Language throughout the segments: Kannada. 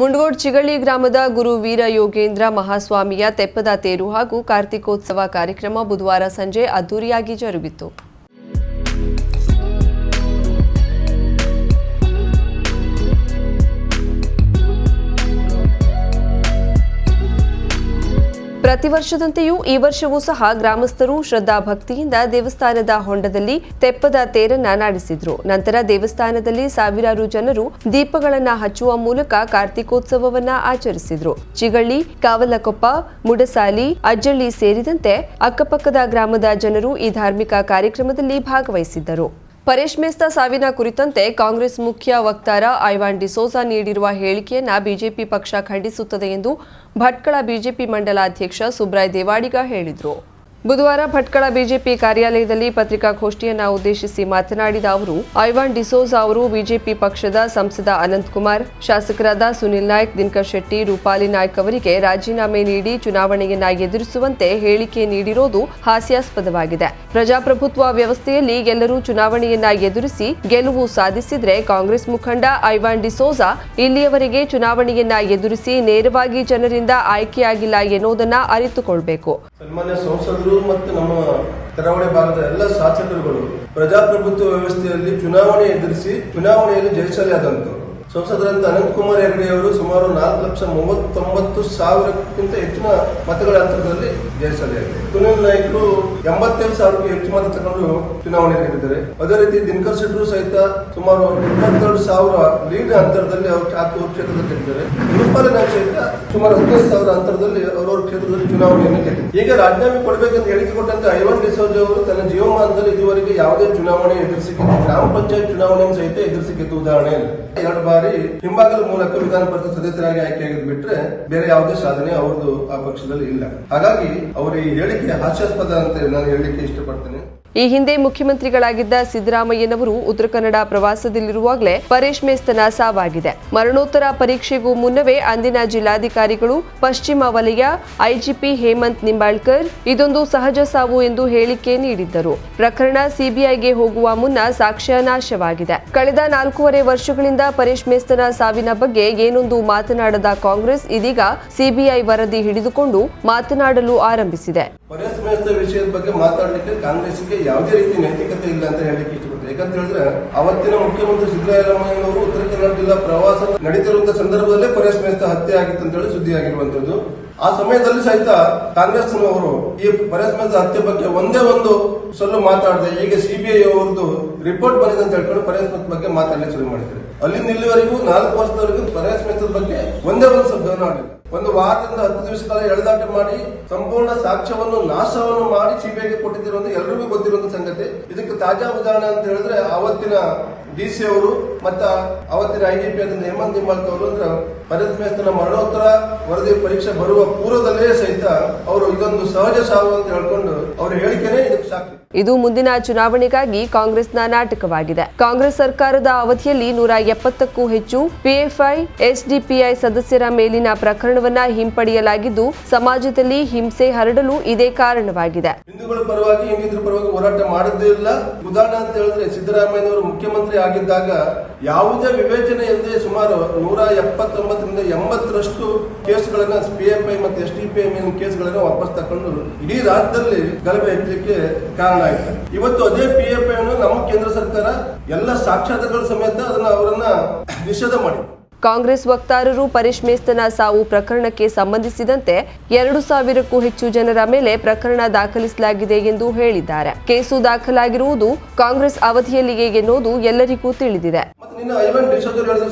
ಮುಂಡಗೋಡ್ ಚಿಗಳ್ಳಿ ಗ್ರಾಮದ ಗುರು ವೀರ ಯೋಗೇಂದ್ರ ಮಹಾಸ್ವಾಮಿಯ ತೆಪ್ಪದ ತೇರು ಹಾಗೂ ಕಾರ್ತಿಕೋತ್ಸವ ಕಾರ್ಯಕ್ರಮ ಬುಧವಾರ ಸಂಜೆ ಅದ್ದೂರಿಯಾಗಿ ಜರುಗಿತು. ಪ್ರತಿ ವರ್ಷದಂತೆಯೂ ಈ ವರ್ಷವೂ ಸಹ ಗ್ರಾಮಸ್ಥರು ಶ್ರದ್ಧಾ ಭಕ್ತಿಯಿಂದ ದೇವಸ್ಥಾನದ ಹೊಂಡದಲ್ಲಿ ತೆಪ್ಪದ ತೇರನ್ನ ನಡೆಸಿದ್ರು. ನಂತರ ದೇವಸ್ಥಾನದಲ್ಲಿ ಸಾವಿರಾರು ಜನರು ದೀಪಗಳನ್ನ ಹಚ್ಚುವ ಮೂಲಕ ಕಾರ್ತಿಕೋತ್ಸವವನ್ನ ಆಚರಿಸಿದ್ರು. ಚಿಗಳ್ಳಿ, ಕಾವಲಕೊಪ್ಪ, ಮುಡಸಾಲಿ, ಅಜ್ಜಳ್ಳಿ ಸೇರಿದಂತೆ ಅಕ್ಕಪಕ್ಕದ ಗ್ರಾಮದ ಜನರು ಈ ಧಾರ್ಮಿಕ ಕಾರ್ಯಕ್ರಮದಲ್ಲಿ ಭಾಗವಹಿಸಿದ್ದರು. ಪರೇಶ್ ಮೇಸ್ತಾ ಸಾವಿನ ಕುರಿತಂತೆ ಕಾಂಗ್ರೆಸ್ ಮುಖ್ಯ ವಕ್ತಾರ ಐವಾನ್ ಡಿಸೋಜಾ ನೀಡಿರುವ ಹೇಳಿಕೆಯನ್ನ ಬಿಜೆಪಿ ಪಕ್ಷ ಖಂಡಿಸುತ್ತದೆ ಎಂದು ಭಟ್ಕಳ ಬಿಜೆಪಿ ಮಂಡಲಾಧ್ಯಕ್ಷ ಸುಬ್ರಾಯ್ ದೇವಾಡಿಗ ಹೇಳಿದರು. ಬುಧವಾರ ಭಟ್ಕಳ ಬಿಜೆಪಿ ಕಾರ್ಯಾಲಯದಲ್ಲಿ ಪತ್ರಿಕಾಗೋಷ್ಠಿಯನ್ನು ಉದ್ದೇಶಿಸಿ ಮಾತನಾಡಿದ ಅವರು, ಐವಾನ್ ಡಿಸೋಜ್ ಅವರು ಬಿಜೆಪಿ ಪಕ್ಷದ ಸಂಸದ ಅನಂತಕುಮಾರ್, ಶಾಸಕರಾದ ಸುನಿಲ್ ನಾಯ್ಕ್, ದಿನಕರ್ ಶೆಟ್ಟಿ, ರೂಪಾಲಿ ನಾಯ್ಕ್ ಅವರಿಗೆ ರಾಜೀನಾಮೆ ನೀಡಿ ಚುನಾವಣೆಯನ್ನ ಎದುರಿಸುವಂತೆ ಹೇಳಿಕೆ ನೀಡಿರೋದು ಹಾಸ್ಯಾಸ್ಪದವಾಗಿದೆ. ಪ್ರಜಾಪ್ರಭುತ್ವ ವ್ಯವಸ್ಥೆಯಲ್ಲಿ ಎಲ್ಲರೂ ಚುನಾವಣೆಯನ್ನ ಎದುರಿಸಿ ಗೆಲುವು ಸಾಧಿಸಿದ್ರೆ ಕಾಂಗ್ರೆಸ್ ಮುಖಂಡ ಐವಾನ್ ಡಿಸೋಜಾ ಇಲ್ಲಿಯವರೆಗೆ ಚುನಾವಣೆಯನ್ನ ಎದುರಿಸಿ ನೇರವಾಗಿ ಜನರಿಂದ ಆಯ್ಕೆಯಾಗಿಲ್ಲ ಎನ್ನುವುದನ್ನ ಅರಿತುಕೊಳ್ಬೇಕು. ಸನ್ಮಾನ್ಯ ಸಂಸದರು ಮತ್ತು ನಮ್ಮ ಕರಾವಳಿ ಭಾಗದ ಎಲ್ಲ ಶಾಸಕರುಗಳು ಪ್ರಜಾಪ್ರಭುತ್ವ ವ್ಯವಸ್ಥೆಯಲ್ಲಿ ಚುನಾವಣೆ ಎದುರಿಸಿ ಚುನಾವಣೆಯಲ್ಲಿ ಜಯಶಾಲಿಯಾದಂತವರು ಸಂಸದರಂತ ಅನಂತಕುಮಾರ್ ಹೆಗಡೆ ಅವರು ಸುಮಾರು ನಾಲ್ಕು ಲಕ್ಷ ಮೂವತ್ತೊಂಬತ್ತು ಸಾವಿರಕ್ಕಿಂತ ಹೆಚ್ಚಿನ ಮತಗಳ ಅಂತರದಲ್ಲಿ ಜಯಶಾಲಿಯಾಗಿದೆ ಸುನಿಲ್ ನಾಯ್ಕರು ಎಂಬತ್ತೇಳು ಸಾವಿರಕ್ಕೂ ಹೆಚ್ಚು ಮತ ತಗೊಂಡು ಚುನಾವಣೆ ಗೆದ್ದಿದ್ದಾರೆ ಅದೇ ರೀತಿ ದಿನಕರ್ ಶೆಟ್ಟರು ಸಹಿತ ಸುಮಾರು ಇಪ್ಪತ್ತೆರಡು ಸಾವಿರ ಲೀಡ್ ಅಂತರದಲ್ಲಿ ಅವರು ಚಾತೂರು ಕ್ಷೇತ್ರದಲ್ಲಿ ಗೆದ್ದಿದ್ದಾರೆ. ಗುರುಪಾಲ ಸಹಿತ ಸುಮಾರು ಹದಿನೈದು ಸಾವಿರ ಅಂತರದಲ್ಲಿ ಅವರವರ ಕ್ಷೇತ್ರದಲ್ಲಿ ಚುನಾವಣೆಯನ್ನು ಗೆದ್ದಿದ್ದಾರೆ ಈಗ ರಾಜೀನಾಮೆ ಕೊಡಬೇಕಂತ ಹೇಳಿಕೆ ಕೊಟ್ಟಂತೆ ಐವನ್ ಡಿಸೋಜ್ ಅವರು ತನ್ನ ಜೀವಮಾನದಲ್ಲಿ ಇದುವರೆಗೆ ಯಾವುದೇ ಚುನಾವಣೆ ಎದುರಿಸಿ ಗ್ರಾಮ ಪಂಚಾಯತ್ ಚುನಾವಣೆಯನ್ನು ಸಹಿತ ಎದುರಿಸಿಕೆ ಉದಾಹರಣೆ ಎರಡು ಬಾರಿ ಹಿಂಬಾಗಲ ಮೂಲಕ ವಿಧಾನ ಪರಿಷತ್ ಸದಸ್ಯರಾಗಿ ಆಯ್ಕೆಯಾಗಿದ್ದು ಬಿಟ್ರೆ ಬೇರೆ ಯಾವುದೇ ಸಾಧನೆ ಅವ್ರದ್ದು ಆ ಪಕ್ಷದಲ್ಲಿ ಇಲ್ಲ. ಹಾಗಾಗಿ ಅವರ ಈ ಹೇಳಿಕೆ ಹಾಸ್ಯಾಸ್ಪದ ಅಂತ ನಾನು ಹೇಳಲಿಕ್ಕೆ ಇಷ್ಟಪಡ್ತೇನೆ. ಈ ಹಿಂದೆ ಮುಖ್ಯಮಂತ್ರಿಗಳಾಗಿದ್ದ ಸಿದ್ದರಾಮಯ್ಯನವರು ಉತ್ತರ ಕನ್ನಡ ಪ್ರವಾಸದಲ್ಲಿರುವಾಗಲೇ ಪರೇಶ್ ಮೇಸ್ತನ ಸಾವಾಗಿದೆ. ಮರಣೋತ್ತರ ಪರೀಕ್ಷೆಗೂ ಮುನ್ನವೇ ಅಂದಿನ ಜಿಲ್ಲಾಧಿಕಾರಿಗಳು ಪಶ್ಚಿಮ ವಲಯ, ಐಜಿಪಿ ಹೇಮಂತ್ ನಿಂಬಾಳ್ಕರ್ ಇದೊಂದು ಸಹಜ ಸಾವು ಎಂದು ಹೇಳಿಕೆ ನೀಡಿದ್ದರು. ಪ್ರಕರಣ ಸಿಬಿಐಗೆ ಹೋಗುವ ಮುನ್ನ ಸಾಕ್ಷ್ಯ ನಾಶವಾಗಿದೆ. ಕಳೆದ ನಾಲ್ಕೂವರೆ ವರ್ಷಗಳಿಂದ ಪರೇಶ್ ಮೇಸ್ತನ ಸಾವಿನ ಬಗ್ಗೆ ಏನೊಂದು ಮಾತನಾಡದ ಕಾಂಗ್ರೆಸ್ ಇದೀಗ ಸಿಬಿಐ ವರದಿ ಹಿಡಿದುಕೊಂಡು ಮಾತನಾಡಲು ಆರಂಭಿಸಿದೆ. ವ್ಯವಸ್ಥೆ ವಿಷಯದ ಬಗ್ಗೆ ಮಾತಾಡಲಿಕ್ಕೆ ಕಾಂಗ್ರೆಸ್ಗೆ ಯಾವುದೇ ರೀತಿ ನೈತಿಕತೆ ಇಲ್ಲ ಅಂತ ಹೇಳಲಿಕ್ಕೆ ಇಷ್ಟಪಡ್ತಾರೆ ಯಾಕಂತ ಹೇಳಿದ್ರೆ ಅವತ್ತಿನ ಮುಖ್ಯಮಂತ್ರಿ ಸಿದ್ದರಾಮಯ್ಯನವರು ಉತ್ತರ ಕನ್ನಡ ಜಿಲ್ಲಾ ಪ್ರವಾಸ ನಡೀತಿರುವಂತಹ ಸಂದರ್ಭದಲ್ಲೇ ಪರೇಶ್ ಮೇಸ್ತ ಹತ್ಯೆ ಆಗಿತ್ತು ಅಂತ ಹೇಳಿ ಸುದ್ದಿ ಆಗಿರುವಂತದ್ದು ಆ ಸಮಯದಲ್ಲಿ ಸಹಿತ ಕಾಂಗ್ರೆಸ್ನವರು ಈ ಪರೇಶ್ ಹತ್ಯೆ ಬಗ್ಗೆ ಒಂದೇ ಒಂದು ಸೊಲ್ಲು ಮಾತಾಡದೆ ಈಗ ಸಿಬಿಐ ಅವರದ್ದು ರಿಪೋರ್ಟ್ ಬಂದಿದೆ ಅಂತ ಹೇಳ್ಕೊಂಡು ಪರೇಶ್ ಬಗ್ಗೆ ಮಾತಾಡಲಿಕ್ಕೆ ಶುರು ಮಾಡಿದ್ರು. ಅಲ್ಲಿಂದ ಇಲ್ಲಿವರೆಗೂ ನಾಲ್ಕು ವರ್ಷದವರೆಗೂ ಪರೇಶ್ ಬಗ್ಗೆ ಒಂದೇ ಒಂದು ಶಬ್ದವನ್ನು ಆಡಿಲ್ಲ ಒಂದು ವಾರದಿಂದ ಹತ್ತು ದಿವಸ ಕಾಲ ಎಳೆದಾಟ ಮಾಡಿ ಸಂಪೂರ್ಣ ಸಾಕ್ಷ್ಯವನ್ನು, ನಾಶವನ್ನು ಮಾಡಿ ಸಿಬಿಐಗೆ ಕೊಟ್ಟಿದ್ದಿರುವಂತ ಎಲ್ರಿಗೂ ಗೊತ್ತಿರುವಂತ ಸಂಗತಿ. ಇದಕ್ಕೆ ತಾಜಾ ಉದಾಹರಣೆ ಅಂತ ಹೇಳಿದ್ರೆ ಅವತ್ತಿನ ಡಿ ಸಿ ಅವರು ಮತ್ತ ಅವತ್ತಿನ ಐಜಿಪಿ ಆದ ಹೇಮಂತ್ ನಿಂಬಾಲ್ಕ ಅವರು ಅಂದ್ರೆ ಪರಿತ್ ಮೇಸ್ತನ ಮರಣೋತ್ತರ ವರದಿ ಪರೀಕ್ಷೆ ಬರುವ ಪೂರ್ವದಲ್ಲೇ ಸಹಿತ ಅವರು ಇದೊಂದು ಸಹಜ ಸಾವು ಅಂತ ಹೇಳ್ಕೊಂಡು ಅವರ ಹೇಳಿಕೆನೆ ಇದಕ್ಕೆ ಸಾಕು. ಇದು ಮುಂದಿನ ಚುನಾವಣೆಗಾಗಿ ಕಾಂಗ್ರೆಸ್ನ ನಾಟಕವಾಗಿದೆ. ಕಾಂಗ್ರೆಸ್ ಸರ್ಕಾರದ ಅವಧಿಯಲ್ಲಿ ನೂರ ಎಪ್ಪತ್ತಕ್ಕೂ ಹೆಚ್ಚು ಪಿಎಫ್ಐ ಎಸ್ಡಿಪಿಐ ಸದಸ್ಯರ ಮೇಲಿನ ಪ್ರಕರಣವನ್ನ ಹಿಂಪಡೆಯಲಾಗಿದ್ದು ಸಮಾಜದಲ್ಲಿ ಹಿಂಸೆ ಹರಡಲು ಇದೇ ಕಾರಣವಾಗಿದೆ. ಹಿಂದೂಗಳ ಪರವಾಗಿ ಹಿಂದಿದ್ರ ಪರವಾಗಿ ಹೋರಾಟ ಮಾಡದೇ ಇಲ್ಲ. ಉದಾಹರಣೆ ಅಂತ ಹೇಳಿದ್ರೆ ಸಿದ್ದರಾಮಯ್ಯನವರು ಮುಖ್ಯಮಂತ್ರಿ ಆಗಿದ್ದಾಗ ಯಾವುದೇ ವಿವೇಚನೆ ಇಲ್ಲದೆ ಸುಮಾರು ನೂರ ಎಪ್ಪತ್ತೊಂಬತ್ತರಿಂದ ಎಂಬತ್ತರಷ್ಟು ಕೇಸ್ಗಳನ್ನ ಪಿಎಫ್ಐ ಮತ್ತು ಎಸ್ ಡಿ ಪಿ ಐ ಕೇಸ್ಗಳನ್ನ ವಾಪಸ್ ತಕೊಂಡು ಇಡೀ ರಾಜ್ಯದಲ್ಲಿ ಗಲಭೆ ಹೆಚ್ಚಲಿಕ್ಕೆ ಕಾರಣ ಆಯ್ತು. ಇವತ್ತು ಅದೇ ಪಿಎಫ್ಐ ಅನ್ನು ನಮ್ಮ ಕೇಂದ್ರ ಸರ್ಕಾರ ಎಲ್ಲ ಸಾಕ್ಷಾತ್ಗಳ ಸಮೇತ ಅದನ್ನ ಅವರನ್ನ ನಿಷೇಧ ಮಾಡಿ ಕಾಂಗ್ರೆಸ್ ವಕ್ತಾರರು ಪರೇಶ್ ಮೇಸ್ತನ ಸಾವು ಪ್ರಕರಣಕ್ಕೆ ಸಂಬಂಧಿಸಿದಂತೆ ಎರಡು ಸಾವಿರಕ್ಕೂ ಹೆಚ್ಚು ಜನರ ಮೇಲೆ ಪ್ರಕರಣ ದಾಖಲಿಸಲಾಗಿದೆ ಎಂದು ಹೇಳಿದ್ದಾರೆ. ಕೇಸು ದಾಖಲಾಗಿರುವುದು ಕಾಂಗ್ರೆಸ್ ಅವಧಿಯಲ್ಲಿಯೇ ಎನ್ನುವುದು ಎಲ್ಲರಿಗೂ ತಿಳಿದಿದೆ.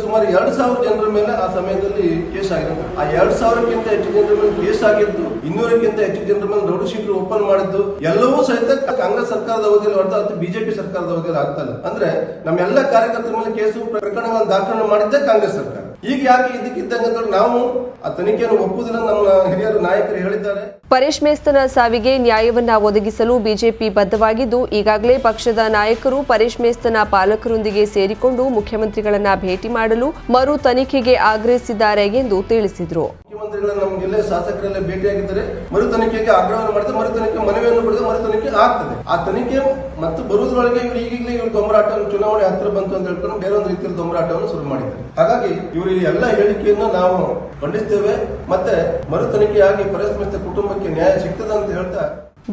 ಸುಮಾರು ಎರಡು ಸಾವಿರ ಜನರ ಮೇಲೆ ಆ ಸಮಯದಲ್ಲಿ ಕೇಸ್ ಆಗಿದೆ ಆ ಎರಡು ಸಾವಿರಕ್ಕಿಂತ ಹೆಚ್ಚು ಜನರ ಮೇಲೆ ಕೇಸ್ ಆಗಿದ್ದು, ಇನ್ನೂರಕ್ಕಿಂತ ಹೆಚ್ಚು ಜನರ ಮೇಲೆ ದೊಡ್ಡ ಶೀಟ್ ಓಪನ್ ಮಾಡಿದ್ದು, ಎಲ್ಲವೂ ಸಹಿತ ಕಾಂಗ್ರೆಸ್ ಸರ್ಕಾರದ ಅವಧಿಯಲ್ಲಿ ಹೊರತು ಅದು ಬಿಜೆಪಿ ಸರ್ಕಾರದ ಅವಧಿಯಲ್ಲಿ ಆಗ್ತಾ ಇಲ್ಲ. ಅಂದ್ರೆ ನಮ್ಮೆಲ್ಲ ಕಾರ್ಯಕರ್ತರ ಮೇಲೆ ಕೇಸು ಪ್ರಕರಣಗಳನ್ನು ದಾಖಲು ಮಾಡಿದ್ದೇ ಕಾಂಗ್ರೆಸ್ ಸರ್ಕಾರ. ಈಗ ಯಾಕೆ ಇದಕ್ಕಿದ್ದಂಗೆ ನಾವು ಆ ತನಿಖೆಯನ್ನು ಒಪ್ಪುವುದಿಲ್ಲ ನಮ್ಮ ಹಿರಿಯರು ನಾಯಕರು ಹೇಳಿದ್ದಾರೆ. ಪರೇಶ್ ಮೇಸ್ತನ ಸಾವಿಗೆ ನ್ಯಾಯವನ್ನ ಒದಗಿಸಲು ಬಿಜೆಪಿ ಬದ್ಧವಾಗಿದ್ದು, ಈಗಾಗಲೇ ಪಕ್ಷದ ನಾಯಕರು ಪರೇಶ್ ಮೇಸ್ತನ ಪಾಲಕರೊಂದಿಗೆ ಸೇರಿಕೊಂಡು ಮುಖ್ಯಮಂತ್ರಿಗಳನ್ನ ಭೇಟಿ ಮಾಡಲು ಮರು ತನಿಖೆಗೆ ಆಗ್ರಹಿಸಿದ್ದಾರೆ ಎಂದು ತಿಳಿಸಿದರು. ಮುಖ್ಯಮಂತ್ರಿಗಳ ನಮ್ಗೆಲ್ಲ ಶಾಸಕರೆಲ್ಲ ಭೇಟಿಯಾಗಿದ್ದಾರೆ. ಮರು ತನಿಖೆಗೆ ಆಗ್ರಹವನ್ನು ಮಾಡಿದ್ರೆ ಮರು ತನಿಖೆ, ಮನವಿಯನ್ನು ಪಡೆದು ಮರು ತನಿಖೆ ಆಗ್ತದೆ. ಆ ತನಿಖೆ ಮತ್ತು ಬರುವುದರೊಳಗೆ ಇವರು ಈಗಲೇ ಇವರು ದೊಂಬರಾಟ ಚುನಾವಣೆ ಹತ್ತಿರ ಬಂತು ಅಂತ ಹೇಳ್ಕೊಂಡು ಬೇರೆ ಒಂದು ರೀತಿಯಲ್ಲಿ ದೊಂಬರಾಟವನ್ನು ಶುರು ಮಾಡಿದ್ದಾರೆ. ಹಾಗಾಗಿ ಇವರು ಎಲ್ಲ ಹೇಳಿಕೆಯನ್ನು ನಾವು ಖಂಡಿಸ್ತೇವೆ. ಮತ್ತೆ ಮರು ತನಿಖೆಯಾಗಿ ಪರಸ್ಪರ ಕುಟುಂಬಕ್ಕೆ ನ್ಯಾಯ ಅಂತ ಹೇಳ್ತಾ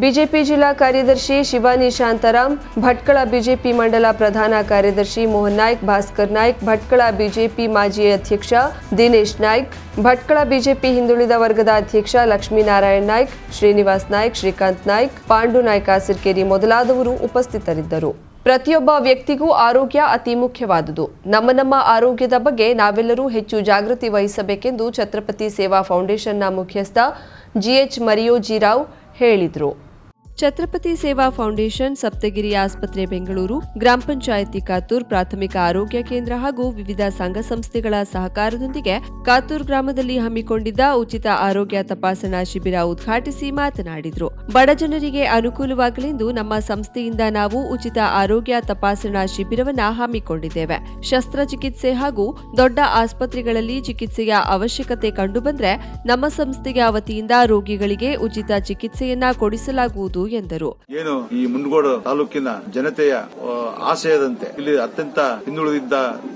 ಬಿಜೆಪಿ ಜಿಲ್ಲಾ ಕಾರ್ಯದರ್ಶಿ ಶಿವಾನಿ ಶಾಂತಾರಾಮ್ ಭಟ್ಕಳ ಬಿಜೆಪಿ ಮಂಡಲ ಪ್ರಧಾನ ಕಾರ್ಯದರ್ಶಿ ಮೋಹನ್ ನಾಯ್ಕ್, ಭಾಸ್ಕರ್ ನಾಯ್ಕ್, ಭಟ್ಕಳ ಬಿಜೆಪಿ ಮಾಜಿ ಅಧ್ಯಕ್ಷ ದಿನೇಶ್ ನಾಯ್ಕ್, ಭಟ್ಕಳ ಬಿಜೆಪಿ ಹಿಂದುಳಿದ ವರ್ಗದ ಅಧ್ಯಕ್ಷ ಲಕ್ಷ್ಮೀನಾರಾಯಣ್ ನಾಯ್ಕ್, ಶ್ರೀನಿವಾಸ್ ನಾಯ್ಕ್, ಶ್ರೀಕಾಂತ್ ನಾಯ್ಕ್, ಪಾಂಡು ನಾಯ್ಕ ಸಿರ್ಕೇರಿ ಮೊದಲಾದವರು ಉಪಸ್ಥಿತರಿದ್ದರು. ಪ್ರತಿಯೊಬ್ಬ ವ್ಯಕ್ತಿಗೂ ಆರೋಗ್ಯ ಅತಿ ಮುಖ್ಯವಾದುದು. ನಮ್ಮ ನಮ್ಮ ಆರೋಗ್ಯದ ಬಗ್ಗೆ ನಾವೆಲ್ಲರೂ ಹೆಚ್ಚು ಜಾಗೃತಿ ವಹಿಸಬೇಕೆಂದು ಛತ್ರಪತಿ ಸೇವಾ ಫೌಂಡೇಶನ್ನ ಮುಖ್ಯಸ್ಥ ಜಿಎಚ್ ಮರಿಯೋಜಿರಾವ್ ಹೇಳಿದರು ಛತ್ರಪತಿ ಸೇವಾ ಫೌಂಡೇಶನ್, ಸಪ್ತಗಿರಿ ಆಸ್ಪತ್ರೆ, ಬೆಂಗಳೂರು, ಗ್ರಾಮ ಪಂಚಾಯಿತಿ ಕಾತೂರ್ ಪ್ರಾಥಮಿಕ ಆರೋಗ್ಯ ಕೇಂದ್ರ ಹಾಗೂ ವಿವಿಧ ಸಂಘ ಸಂಸ್ಥೆಗಳ ಸಹಕಾರದೊಂದಿಗೆ ಕಾತೂರ್ ಗ್ರಾಮದಲ್ಲಿ ಹಮ್ಮಿಕೊಂಡಿದ್ದ ಉಚಿತ ಆರೋಗ್ಯ ತಪಾಸಣಾ ಶಿಬಿರ ಉದ್ಘಾಟಿಸಿ ಮಾತನಾಡಿದರು. ಬಡ ಜನರಿಗೆ ಅನುಕೂಲವಾಗಲೆಂದು ನಮ್ಮ ಸಂಸ್ಥೆಯಿಂದ ನಾವು ಉಚಿತ ಆರೋಗ್ಯ ತಪಾಸಣಾ ಶಿಬಿರವನ್ನ ಹಮ್ಮಿಕೊಂಡಿದ್ದೇವೆ. ಶಸ್ತ್ರಚಿಕಿತ್ಸೆ ಹಾಗೂ ದೊಡ್ಡ ಆಸ್ಪತ್ರೆಗಳಲ್ಲಿ ಚಿಕಿತ್ಸೆಯ ಅವಶ್ಯಕತೆ ಕಂಡುಬಂದರೆ ನಮ್ಮ ಸಂಸ್ಥೆಯ ವತಿಯಿಂದ ರೋಗಿಗಳಿಗೆ ಉಚಿತ ಚಿಕಿತ್ಸೆಯನ್ನ ಕೊಡಿಸಲಾಗುವುದು. ಎಂದರು. ಏನು ಈ ಮುಂಡಗೋಡು ತಾಲೂಕಿನ ಜನತೆಯ ಆಶಯದಂತೆ ಇಲ್ಲಿ ಅತ್ಯಂತ ಹಿಂದುಳಿದಿದ್ದ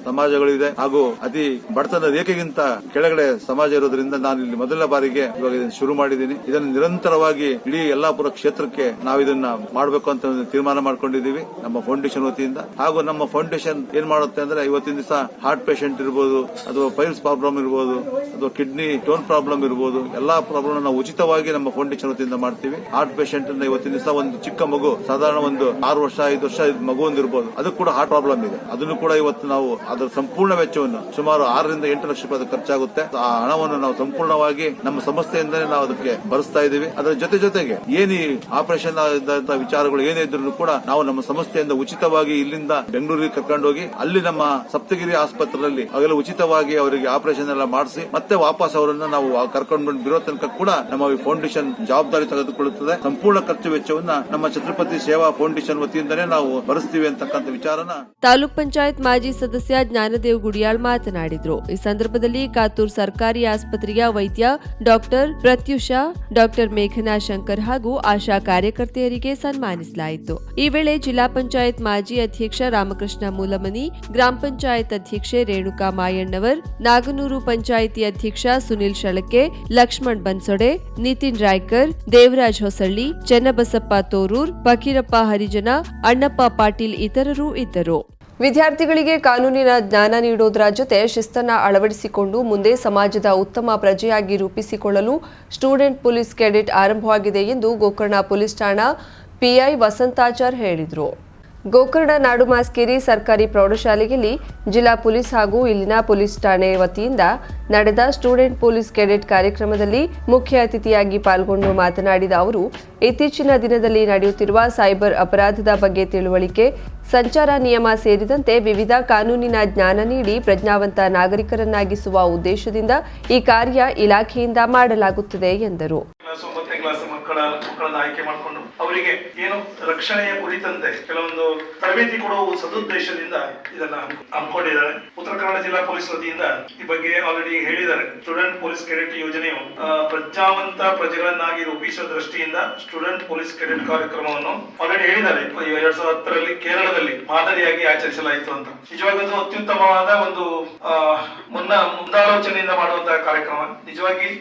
ಸಮಾಜಗಳಿದೆ ಹಾಗೂ ಅತಿ ಬಡತನ ರೇಖೆಗಿಂತ ಕೆಳಗಡೆ ಸಮಾಜ ಇರೋದ್ರಿಂದ ನಾನು ಇಲ್ಲಿ ಮೊದಲ ಬಾರಿಗೆ ಇವಾಗ ಇದನ್ನು ಶುರು ಮಾಡಿದ್ದೀನಿ. ಇದನ್ನು ನಿರಂತರವಾಗಿ ಇಡೀ ಯಲ್ಲಾಪುರ ಕ್ಷೇತ್ರಕ್ಕೆ ನಾವು ಇದನ್ನ ಮಾಡಬೇಕು ಅಂತ ಒಂದು ತೀರ್ಮಾನ ಮಾಡ್ಕೊಂಡಿದ್ದೀವಿ ನಮ್ಮ ಫೌಂಡೇಶನ್ ವತಿಯಿಂದ. ಹಾಗೂ ನಮ್ಮ ಫೌಂಡೇಶನ್ ಏನ್ ಮಾಡುತ್ತೆ ಅಂದ್ರೆ ಇವತ್ತಿನ ದಿವಸ ಹಾರ್ಟ್ ಪೇಷಂಟ್ ಇರ್ಬೋದು, ಅಥವಾ ಪೈಲ್ಸ್ ಪ್ರಾಬ್ಲಮ್ ಇರ್ಬೋದು, ಅಥವಾ ಕಿಡ್ನಿ ಸ್ಟೋನ್ ಪ್ರಾಬ್ಲಮ್ ಇರ್ಬೋದು, ಎಲ್ಲಾ ಪ್ರಾಬ್ಲಮ್ ನಾವು ಉಚಿತವಾಗಿ ನಮ್ಮ ಫೌಂಡೇಶನ್ ವತಿಯಿಂದ ಮಾಡ್ತೀವಿ. ಹಾರ್ಟ್ ಪೇಷಂಟ್ ಇವತ್ತಿನ ದಿವಸ ಒಂದು ಚಿಕ್ಕ ಮಗು, ಸಾಧಾರಣ ಒಂದು ಆರು ವರ್ಷ, ಐದು ವರ್ಷ ಮಗು ಒಂದು ಇರ್ಬೋದು. ಅದಕ್ಕೆ ಕೂಡ ಹಾರ್ಟ್ ಪ್ರಾಬ್ಲಮ್ ಇದೆ. ಅದನ್ನು ಕೂಡ ಇವತ್ತು ನಾವು ಅದರ ಸಂಪೂರ್ಣ ವೆಚ್ಚವನ್ನು ಸುಮಾರು ಆರರಿಂದ ಎಂಟು ಲಕ್ಷ ರೂಪಾಯಿ ಖರ್ಚಾಗುತ್ತೆ. ಆ ಹಣವನ್ನು ನಾವು ಸಂಪೂರ್ಣವಾಗಿ ನಮ್ಮ ಸಂಸ್ಥೆಯಿಂದಲೇ ನಾವು ಅದಕ್ಕೆ ಭರಿಸ್ತಾ ಇದ್ದೀವಿ. ಅದರ ಜೊತೆ ಜೊತೆಗೆ ಏನು ಆಪರೇಷನ್ ವಿಚಾರಗಳು ಏನೇ ಇದ್ರು ಕೂಡ ನಾವು ನಮ್ಮ ಸಂಸ್ಥೆಯಿಂದ ಉಚಿತವಾಗಿ ಇಲ್ಲಿಂದ ಬೆಂಗಳೂರಿಗೆ ಕರ್ಕೊಂಡೋಗಿ ಅಲ್ಲಿ ನಮ್ಮ ಸಪ್ತಗಿರಿ ಆಸ್ಪತ್ರೆಯಲ್ಲಿ ಅವೆಲ್ಲ ಉಚಿತವಾಗಿ ಅವರಿಗೆ ಆಪರೇಷನ್ ಎಲ್ಲ ಮಾಡಿಸಿ ಮತ್ತೆ ವಾಪಸ್ ಅವರನ್ನು ನಾವು ಕರ್ಕೊಂಡು ಬಂದು ಬಿರೋ ತನಕ ಕೂಡ ನಮ್ಮ ಫೌಂಡೇಶನ್ ಜವಾಬ್ದಾರಿ ತೆಗೆದುಕೊಳ್ಳುತ್ತದೆ. ಸಂಪೂರ್ಣ ವೆಚ್ಚವನ್ನ ನಮ್ಮ ಛತ್ರಪತಿ ಸೇವಾ ಫೌಂಡೇಶನ್ ವತಿಯಿಂದಲೇ ನಾವು ಭರಿಸ್ತೀವಿ ಅಂತಕ್ಕಂಥ ವಿಚಾರನ ತಾಲೂಕ್ ಪಂಚಾಯತ್ ಮಾಜಿ ಸದಸ್ಯ ಜ್ಞಾನದೇವ್ ಗುಡಿಯಾಳ್ ಮಾತನಾಡಿದ್ರು. ಈ ಸಂದರ್ಭದಲ್ಲಿ ಕಾತೂರ್ ಸರ್ಕಾರಿ ಆಸ್ಪತ್ರೆಯ ವೈದ್ಯ ಡಾಕ್ಟರ್ ಪ್ರತ್ಯುಷಾ, ಡಾಕ್ಟರ್ ಮೇಘನಾ ಶಂಕರ್ ಹಾಗೂ ಆಶಾ ಕಾರ್ಯಕರ್ತೆಯರಿಗೆ ಸನ್ಮಾನಿಸಲಾಯಿತು. ಈ ವೇಳೆ ಜಿಲ್ಲಾ ಪಂಚಾಯತ್ ಮಾಜಿ ಅಧ್ಯಕ್ಷ ರಾಮಕೃಷ್ಣ ಮೂಲಮನಿ, ಗ್ರಾಮ ಪಂಚಾಯತ್ ಅಧ್ಯಕ್ಷೆ ರೇಣುಕಾ ಮಾಯಣ್ಣವರ್, ನಾಗನೂರು ಪಂಚಾಯಿತಿ ಅಧ್ಯಕ್ಷ ಸುನಿಲ್ ಶಳಕೆ, ಲಕ್ಷ್ಮಣ್ ಬನ್ಸೊಡೆ, ನಿತಿನ್ ರಾಯ್ಕರ್, ದೇವರಾಜ್ ಹೊಸಳ್ಳಿ ಚೆನ್ನಬಸಪ್ಪ ತೋರೂರ್, ಫಕೀರಪ್ಪ ಹರಿಜನ, ಅಣ್ಣಪ್ಪ ಪಾಟೀಲ್ ಇತರರು ಇದ್ದರು. ವಿದ್ಯಾರ್ಥಿಗಳಿಗೆ ಕಾನೂನಿನ ಜ್ಞಾನ ನೀಡೋದರ ಜೊತೆ ಶಿಸ್ತನ್ನ ಅಳವಡಿಸಿಕೊಂಡು ಮುಂದೆ ಸಮಾಜದ ಉತ್ತಮ ಪ್ರಜೆಯಾಗಿ ರೂಪಿಸಿಕೊಳ್ಳಲು ಸ್ಟೂಡೆಂಟ್ ಪೊಲೀಸ್ ಕೆಡೆಟ್ ಆರಂಭವಾಗಿದೆ ಎಂದು ಗೋಕರ್ಣ ಪೊಲೀಸ್ ಠಾಣಾ ಪಿಐ ವಸಂತಾಚಾರ್ ಹೇಳಿದರು. ಗೋಕರ್ಣ ನಾಡುಮಾಸ್ಕೇರಿ ಸರ್ಕಾರಿ ಪ್ರೌಢಶಾಲೆಯಲ್ಲಿ ಜಿಲ್ಲಾ ಪೊಲೀಸ್ ಹಾಗೂ ಇಲ್ಲಿನ ಪೊಲೀಸ್ ಠಾಣೆ ವತಿಯಿಂದ ನಡೆದ ಸ್ಟೂಡೆಂಟ್ ಪೊಲೀಸ್ ಕೆಡೆಟ್ ಕಾರ್ಯಕ್ರಮದಲ್ಲಿ ಮುಖ್ಯ ಅತಿಥಿಯಾಗಿ ಪಾಲ್ಗೊಂಡು ಮಾತನಾಡಿದ ಅವರು, ಇತ್ತೀಚಿನ ದಿನದಲ್ಲಿ ನಡೆಯುತ್ತಿರುವ ಸೈಬರ್ ಅಪರಾಧದ ಬಗ್ಗೆ ತಿಳುವಳಿಕೆ, ಸಂಚಾರ ನಿಯಮ ಸೇರಿದಂತೆ ವಿವಿಧ ಕಾನೂನಿನ ಜ್ಞಾನ ನೀಡಿ ಪ್ರಜ್ಞಾವಂತ ನಾಗರಿಕರನ್ನಾಗಿಸುವ ಉದ್ದೇಶದಿಂದ ಈ ಕಾರ್ಯ ಇಲಾಖೆಯಿಂದ ಮಾಡಲಾಗುತ್ತಿದೆ ಎಂದರು. ಆಯ್ಕೆ ಅವರಿಗೆ ಏನು ರಕ್ಷಣೆಯ ಕುರಿತಂತೆ ಕೆಲವೊಂದು ತರಬೇತಿ ಕೊಡುವ ಸದುದ್ದೇಶದಿಂದ ಇದನ್ನ ಹಮ್ಮಿಕೊಂಡಿದ್ದಾರೆ. ಉತ್ತರ ಕನ್ನಡ ಜಿಲ್ಲಾ ಪೊಲೀಸ್ ವತಿಯಿಂದ ಈ ಬಗ್ಗೆ ಆಲ್ರೆಡಿ ಹೇಳಿದ್ದಾರೆ. ಸ್ಟೂಡೆಂಟ್ ಪೊಲೀಸ್ ಕೆಡೆಟ್ ಯೋಜನೆಯು ಪ್ರಜ್ಞಾವಂತ ಪ್ರಜೆಗಳನ್ನಾಗಿ ರೂಪಿಸುವ ದೃಷ್ಟಿಯಿಂದ ಸ್ಟೂಡೆಂಟ್ ಪೊಲೀಸ್ ಕೆಡೆಟ್ ಕಾರ್ಯಕ್ರಮವನ್ನು ಆಲ್ರೆಡಿ ಹೇಳಿದ್ದಾರೆ. ಎರಡ್ ಸಾವಿರದ ಹತ್ತರಲ್ಲಿ ಕೇರಳದಲ್ಲಿ ಮಾದರಿಯಾಗಿ ಆಚರಿಸಲಾಯಿತು ಅಂತ. ನಿಜವಾಗಿ ಅತ್ಯುತ್ತಮವಾದ ಒಂದು ಮುನ್ನ ಮುಂದಾಲೋಚನೆಯಿಂದ ಮಾಡುವಂತಹ ಕಾರ್ಯಕ್ರಮ. ನಿಜವಾಗಿ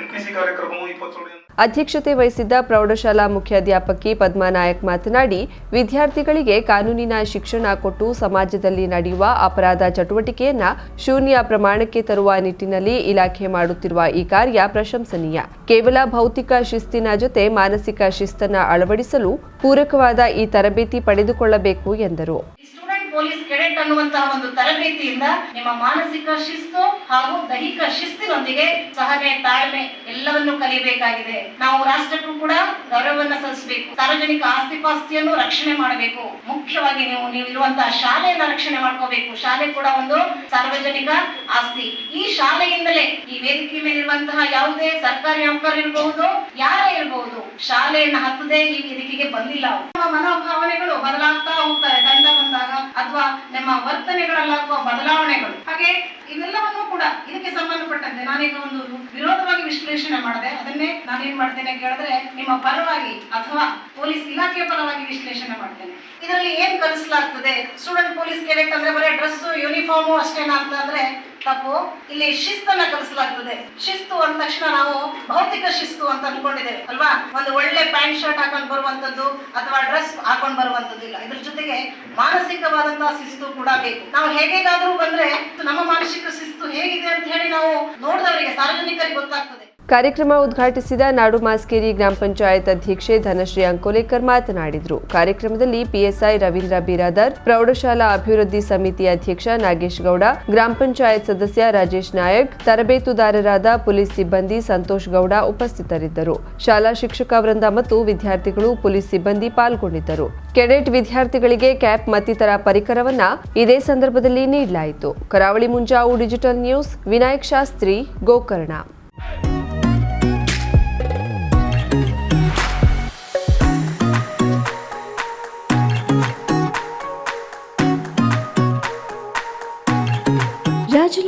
ಎನ್ ಪಿ ಸಿ ಕಾರ್ಯಕ್ರಮವು ಇಪ್ಪತ್ತೇಳು ಅಧ್ಯಕ್ಷತೆ ವಹಿಸಿದ್ದ ಪ್ರೌಢಶಾಲಾ ಮುಖ್ಯಾಧ್ಯಾಪಕಿ ಪದ್ಮಾ ನಾಯಕ್ ಮಾತನಾಡಿ, ವಿದ್ಯಾರ್ಥಿಗಳಿಗೆ ಕಾನೂನಿನ ಶಿಕ್ಷಣ ಕೊಟ್ಟು ಸಮಾಜದಲ್ಲಿ ನಡೆಯುವ ಅಪರಾಧ ಚಟುವಟಿಕೆಯನ್ನ ಶೂನ್ಯ ಪ್ರಮಾಣಕ್ಕೆ ತರುವ ನಿಟ್ಟಿನಲ್ಲಿ ಇಲಾಖೆ ಮಾಡುತ್ತಿರುವ ಈ ಕಾರ್ಯ ಪ್ರಶಂಸನೀಯ. ಕೇವಲ ಭೌತಿಕ ಶಿಸ್ತಿನ ಜೊತೆ ಮಾನಸಿಕ ಶಿಸ್ತನ್ನ ಅಳವಡಿಸಲು ಪೂರಕವಾದ ಈ ತರಬೇತಿ ಪಡೆದುಕೊಳ್ಳಬೇಕು ಎಂದರು. ಪೊಲೀಸ್ ಕೆಡೆಟ್ ಅನ್ನುವಂತಹ ಒಂದು ತರಬೇತಿಯಿಂದ ನಿಮ್ಮ ಮಾನಸಿಕ ಶಿಸ್ತು ಹಾಗೂ ದೈಹಿಕ ಶಿಸ್ತಿನೊಂದಿಗೆ ಸಹನೆ ತಾಳ್ಮೆ ಎಲ್ಲವನ್ನು ಕಲಿಬೇಕಾಗಿದೆ. ನಾವು ರಾಷ್ಟ್ರಕ್ಕೂ ಕೂಡ ಗೌರವವನ್ನು ಸಲ್ಲಿಸಬೇಕು. ಸಾರ್ವಜನಿಕ ಆಸ್ತಿ ಪಾಸ್ತಿಯನ್ನು ರಕ್ಷಣೆ ಮಾಡಬೇಕು. ಮುಖ್ಯವಾಗಿ ನೀವು ನೀವು ಇರುವಂತಹ ಶಾಲೆಯನ್ನ ರಕ್ಷಣೆ ಮಾಡ್ಕೋಬೇಕು. ಶಾಲೆ ಕೂಡ ಒಂದು ಸಾರ್ವಜನಿಕ ಆಸ್ತಿ. ಈ ಶಾಲೆಯಿಂದಲೇ ಈ ವೇದಿಕೆ ಮೇಲಿರುವಂತಹ ಯಾವುದೇ ಸರ್ಕಾರಿ ನೌಕರ ಇರಬಹುದು, ಯಾರೇ ಇರಬಹುದು, ಶಾಲೆಯನ್ನ ಹತ್ತದೇ ಈ ವೇದಿಕೆಗೆ ಬಂದಿಲ್ಲ ನಮ್ಮ ಮನೋಭಾವನೆಗಳು ಬದಲಾಗ್ತಾ ಹೋಗ್ತಾರೆ ದಂಡ ಬಂದಾಗ ಅಥವಾ ನಮ್ಮ ವರ್ತನೆಗಳಲ್ಲಾಗುವ ಬದಲಾವಣೆಗಳು. ಹಾಗೆ ಇವೆಲ್ಲವನ್ನು ಕೂಡ ಇದಕ್ಕೆ ಸಂಬಂಧಪಟ್ಟಂತೆ ನಾನೀಗ ಒಂದು ವಿರೋಧವಾಗಿ ವಿಶ್ಲೇಷಣೆ ಮಾಡಿದೆ. ಅದನ್ನೇ ನಾನೇನ್ ಮಾಡ್ತೇನೆ ಕೇಳಿದ್ರೆ ನಿಮ್ಮ ಪರವಾಗಿ ಅಥವಾ ಪೊಲೀಸ್ ಇಲಾಖೆ ಪರವಾಗಿ ವಿಶ್ಲೇಷಣೆ ಮಾಡ್ತೇನೆ. ಇದರಲ್ಲಿ ಏನ್ ಕಲಿಸಲಾಗ್ತದೆ ಸ್ಟೂಡೆಂಟ್ ಪೊಲೀಸ್ ಕೆಡೆಟ್ ಅಂದ್ರೆ ಬರೀ ಡ್ರೆಸ್ ಯೂನಿಫಾರ್ಮು ಅಷ್ಟೇನಾ ಅಂತ ಅಂದ್ರೆ ತಪ್ಪು. ಇಲ್ಲಿ ಶಿಸ್ತನ್ನ ಕಲಿಸಲಾಗ್ತದೆ ಶಿಸ್ತು ಅಂದ ತಕ್ಷಣ ನಾವು ಭೌತಿಕ ಶಿಸ್ತು ಅಂತ ಅನ್ಕೊಂಡಿದ್ದೇವೆ, ಅಲ್ವಾ? ಒಂದು ಒಳ್ಳೆ ಪ್ಯಾಂಟ್ ಶರ್ಟ್ ಹಾಕೊಂಡ್ ಬರುವಂತದ್ದು ಅಥವಾ ಡ್ರೆಸ್ ಹಾಕೊಂಡ್ ಬರುವಂತದ್ದು ಇಲ್ಲ. ಇದ್ರ ಜೊತೆಗೆ ಮಾನಸಿಕವಾದಂತಹ ಶಿಸ್ತು ಕೂಡ ಬೇಕು. ನಾವು ಹೇಗೇಗಾದ್ರೂ ಬಂದ್ರೆ ನಮ್ಮ ಮಾನಸಿಕ ಶಿಸ್ತು ಹೇಗಿದೆ ಅಂತ ಹೇಳಿ ನಾವು ನೋಡಿದವರಿಗೆ ಸಾರ್ವಜನಿಕರಿಗೆ ಗೊತ್ತಾಗ್ತದೆ. ಕಾರ್ಯಕ್ರಮ ಉದ್ಘಾಟಿಸಿದ ನಾಡು ಮಾಸ್ಕೇರಿ ಗ್ರಾಮ ಪಂಚಾಯತ್ ಅಧ್ಯಕ್ಷೆ ಧನಶ್ರೀ ಅಂಕೋಲೇಕರ್ ಮಾತನಾಡಿದರು. ಕಾರ್ಯಕ್ರಮದಲ್ಲಿ ಪಿಎಸ್ಐ ರವೀಂದ್ರ ಬಿರಾದರ್, ಪ್ರೌಢಶಾಲಾ ಅಭಿವೃದ್ಧಿ ಸಮಿತಿ ಅಧ್ಯಕ್ಷ ನಾಗೇಶ್ ಗೌಡ, ಗ್ರಾಮ ಪಂಚಾಯತ್ ಸದಸ್ಯ ರಾಜೇಶ್ ನಾಯಕ್, ತರಬೇತುದಾರರಾದ ಪೊಲೀಸ್ ಸಿಬ್ಬಂದಿ ಸಂತೋಷ್ ಗೌಡ ಉಪಸ್ಥಿತರಿದ್ದರು. ಶಾಲಾ ಶಿಕ್ಷಕ ವೃಂದ ಮತ್ತು ವಿದ್ಯಾರ್ಥಿಗಳು ಪೊಲೀಸ್ ಸಿಬ್ಬಂದಿ ಪಾಲ್ಗೊಂಡಿದ್ದರು. ಕೆಡೆಟ್ ವಿದ್ಯಾರ್ಥಿಗಳಿಗೆ ಕ್ಯಾಪ್ ಮತ್ತಿತರ ಪರಿಕರವನ್ನ ಇದೇ ಸಂದರ್ಭದಲ್ಲಿ ನೀಡಲಾಯಿತು. Karavali Munjavu digital news, Vinayak Shastri, Gokarna.